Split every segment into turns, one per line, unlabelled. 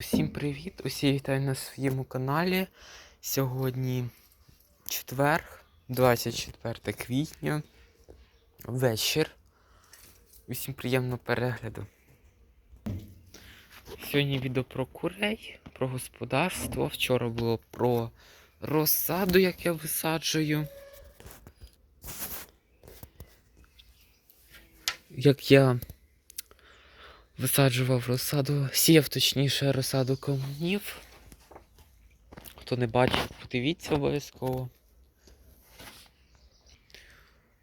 Всім привіт! Усі вітаю на своєму каналі. Сьогодні четвер, 24 квітня, вечір. Усім приємного перегляду. Сьогодні відео про курей, про господарство. Вчора було про розсаду, як я висаджую. Як я висаджував розсаду, сіяв точніше розсаду комунів. Хто не бачив, подивіться обов'язково.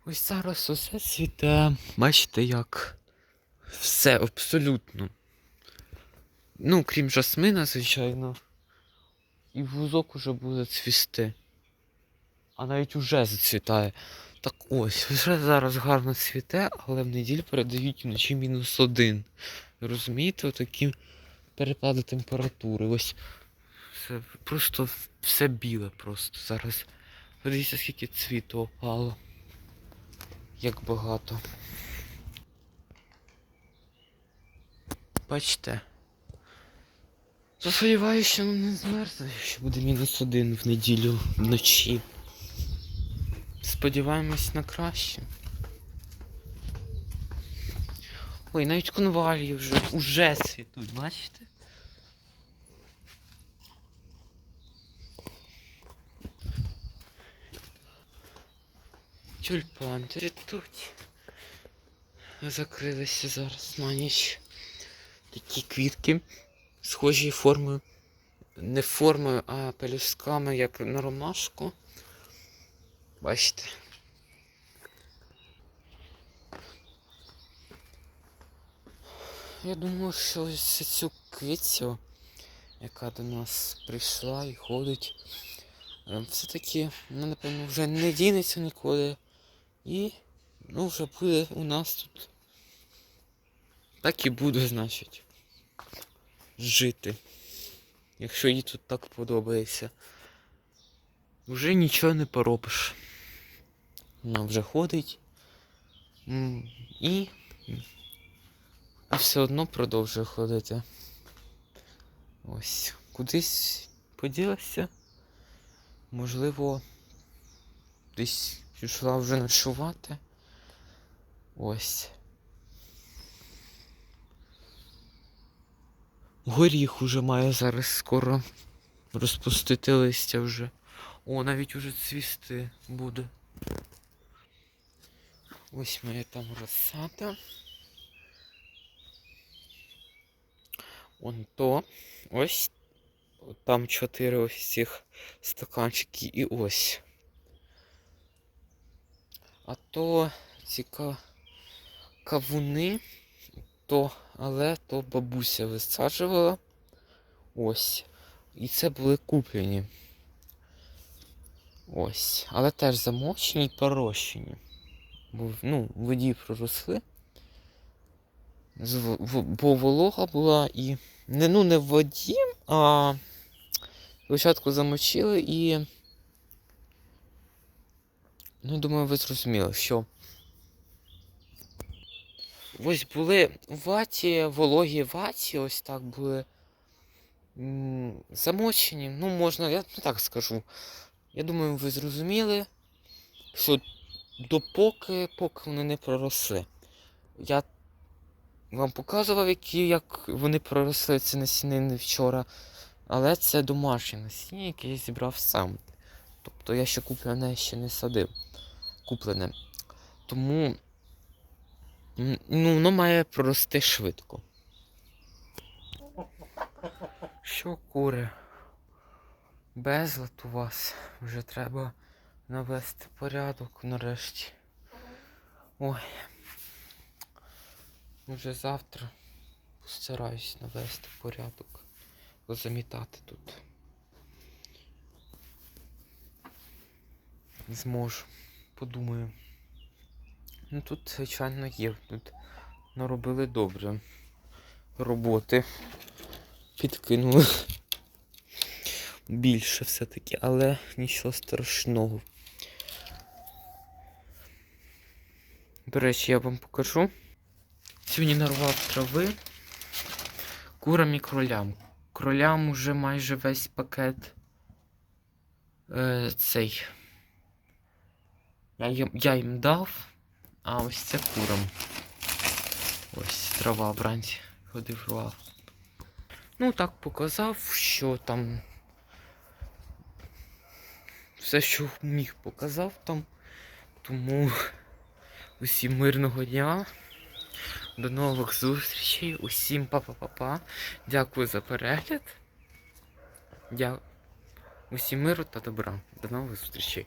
Ось зараз усе цвіте. Бачите, як все абсолютно. Ну, крім жасмина, звичайно. І вузок уже буде цвісти. А навіть уже зацвітає. Так ось, вже зараз гарно цвіте, але в неділю передають вночі мінус один. Розумієте, отакі перепади температури. Ось все, просто все біле просто зараз. Подивіться, скільки цвіту опало. Як багато. Бачите? Сподіваюся, що не змерзне, що буде мінус один в неділю вночі. Сподіваємось на краще. Ой, навіть конвалії вже уже цвітуть, бачите? Тюльпан цвітуть. Закрилися зараз на ніч. Такі квітки, схожі формою. Не формою, а пелюстками, як на ромашку. Бачите? Я думаю, що ось цю квітцю, яка до нас прийшла і ходить, е, все-таки, ну, напевно, вже не дінеться нікуди. І ну, вже буде у нас тут. Так і буде, значить. Жити. Якщо їй тут так подобається. Вже нічого не поробиш. Вона вже ходить. І а все одно продовжує ходити. Ось. Кудись поділася. Можливо, десь пішла вже ночувати. Ось. Горіх уже має зараз скоро розпустити листя вже. О, навіть уже цвісти буде. Ось моя там розсада. Он то. Ось. Там чотири ось цих стаканчики і ось. А то ці кавуни, то, але то бабуся висаджувала. Ось. І це були куплені. Ось. Але теж замочені і порощені. Бо, ну, воді проросли. Бо волога була і. Не, ну, не в воді, а спочатку замочили і. Ну, думаю, ви зрозуміли, що. Ось були ваті, вологі ваті, ось так були замочені. Ну, можна, я ну, так скажу. Я думаю, ви зрозуміли, що допоки поки вони не проросли. Я вам показував, які, як вони проросли ці насінини вчора. Але це домашнє насіння, яке я зібрав сам. Тобто я ще куплене ще не садив. Куплене. Тому ну, воно має прорости швидко. Що кури? Безлад у вас. Вже треба навести порядок нарешті. Ой. Вже завтра постараюсь навести порядок. Замітати тут. Зможу. Подумаю. Ну тут, звичайно, є. Тут наробили добре роботи. Підкинули більше все-таки, але нічого страшного. До речі, я вам покажу. Сьогодні нарвав трави курам і кролям. Кролям уже майже весь пакет. Е, цей. Я я їм дав, а ось це курам. Ось трава вранці ходив рвав. Ну, так показав, що там. Все, що міг, показав там. Тому усім мирного дня. До нових зустрічей. Усім па-па-па-па. Дякую за перегляд. Дя... Усім миру та добра. До нових зустрічей.